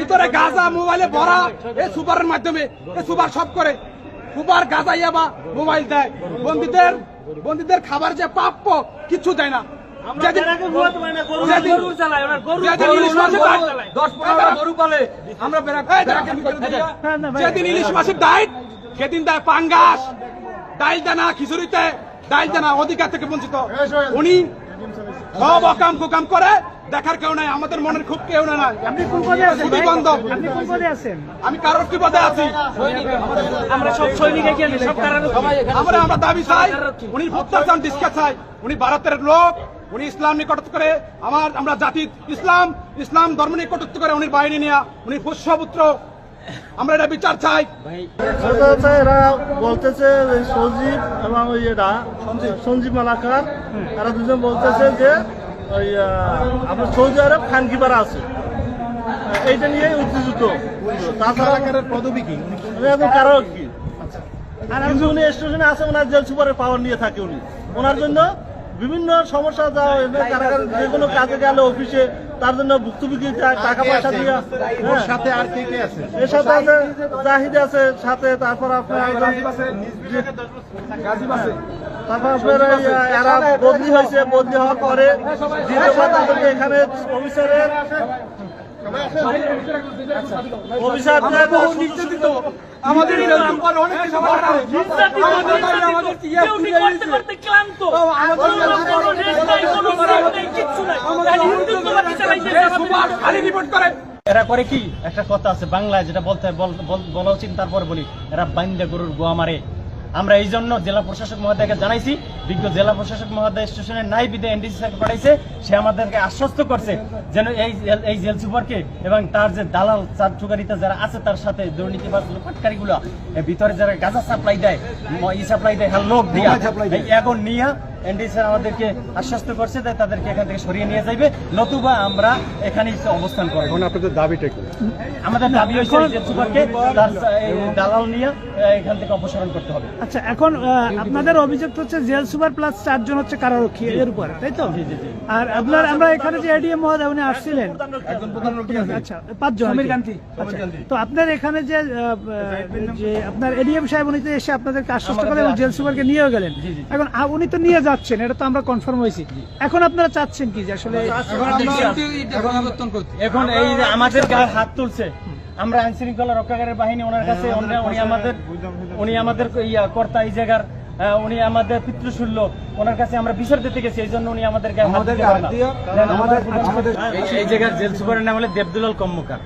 ভিতরে গাঁজা মোবাইলে ভরা এই সুপারের মাধ্যমে এই সুপার সব করে। সুপার গাঁজা ইয়াবা মোবাইল দেয়। বন্দীদের বন্দীদের খাবার যে প্রাপ্য কিছু দেয় না। যেদিন- ইলিশ মাছের ভিতরে দিয়া। যেদিন ইলিশ মাছের ডায়েট সেদিন দেয় পাঙ্গাস ডাইল দানা খিচুড়িতে ডাইল দানা অধিকার থেকে বঞ্চিত। উনি সব অকাম কুকাম করে দেখার কেউ নাই আমাদের মনের খুব কেউ নাই। আপনি কোন পদে আছেন খুবই ভাই? বন্ধ আপনি কোন পদে আছেন? আমি কারোর কি পদে আছি? আমরা সব সৈনিক এখানে সব আমরা আমরা দাবি চাই উনি ভোক্তার চান ডিসকা চাই। উনি ভারতের লোক উনি ইসলাম নিকটত্ব করে আমার আমরা জাতি ইসলাম ইসলাম ধর্ম নিকটত্ব করে উনি বাহিনী নিয়ে উনি পুষ্যপুত্র আমরা এটা বিচার চাই। বলতেছে সঞ্জীব এবং ওই এটা সঞ্জীব। মালাকার এরা দুজন বলতেছে যে ওই আপনার সৌদি আরব খানকিপাড়া আছে। এইটা নিয়ে উত্তেজিত। তাছাড়া পদবী কি? এখন কারও কি কিন্তু উনি স্টেশনে আছে ওনার জেল সুপারের পাওয়ার নিয়ে থাকে উনি। ওনার জন্য বিভিন্ন সমস্যা যা কারাগার যে কোনো কাজে গেলে অফিসে তার জন্য ভুক্তভোগী টাকা পয়সা দিয়ে ওর হ্যাঁ। সাথে আর কে কে আছে? এর সাথে আছে জাহিদ আছে সাথে তারপর আপনার তারপর আপনার এরা বদলি হয়েছে বদলি হওয়ার পরে দ্বিতীয়বার তাদেরকে এখানে অফিসারের আমাদের এরা করে কি? একটা কথা আছে বাংলায় যেটা বলতে বল- বল- বলা উচিত তারপর বলি এরা বাইন্দা গরুর গোয়া মারে। আমরা এই জন্য জেলা প্রশাসক মহোদয়কে জানাইছি বিজ্ঞ জেলা প্রশাসক মহোদয় স্টেশনের নাই বিদে এনডিসি স্যারকে পাঠাইছে সে আমাদেরকে আশ্বস্ত করছে যেন এই এই জেল সুপারকে এবং তার যে দালাল চার চুকারিতে যারা আছে তার সাথে দুর্নীতিবাজ লোকটকারীগুলো ভিতরে যারা গাঁজা সাপ্লাই দেয় ই সাপ্লাই দেয় হ্যাঁ লোক দিয়া এখন নিয়ে এনডিসি স্যার আমাদেরকে আশ্বস্ত করছে যে তাদেরকে এখান থেকে সরিয়ে নিয়ে যাইবে। নতুবা আমরা এখানেই অবস্থান করব। আপনাদের দাবিটা কি? আমাদের দাবি হয়েছে যে সুপারকে তার দালাল নিয়ে এখান থেকে অপসারণ করতে হবে। আচ্ছা এখন আপনাদের অভিযোগ হচ্ছে জেল সুপার প্লাস চারজন হচ্ছে কারারক্ষী এর উপরে তাই তো? আর আপনার আমরা এখানে যে এডিএম মহোদয় উনি আসছিলেন। আচ্ছা পাঁচজন। আচ্ছা, তো আপনার এখানে যে আপনার এডিএম সাহেব উনি তো এসে আপনাদেরকে আশ্বস্ত করে এবং জেল সুপারকে নিয়েও গেলেন। এখন উনি তো নিয়ে যাচ্ছেন এটা তো আমরা কনফার্ম হয়েছি। এখন আপনারা চাচ্ছেন কি যে আসলে এখন এই আমাদের গায়ে হাত তুলছে। আমরা আইন শৃঙ্খলা রক্ষাকারী বাহিনী ওনার কাছে উনি- উনি আমাদের উনি আমাদের ইয়া কর্তা এই জায়গার উনি আমাদের পিতৃশুল্য। ওনার কাছে আমরা বিচার দিতে গেছি এই জন্য উনি আমাদের এই জায়গার জেল সুপারের নাম হলো দেবদুলাল কম্মকার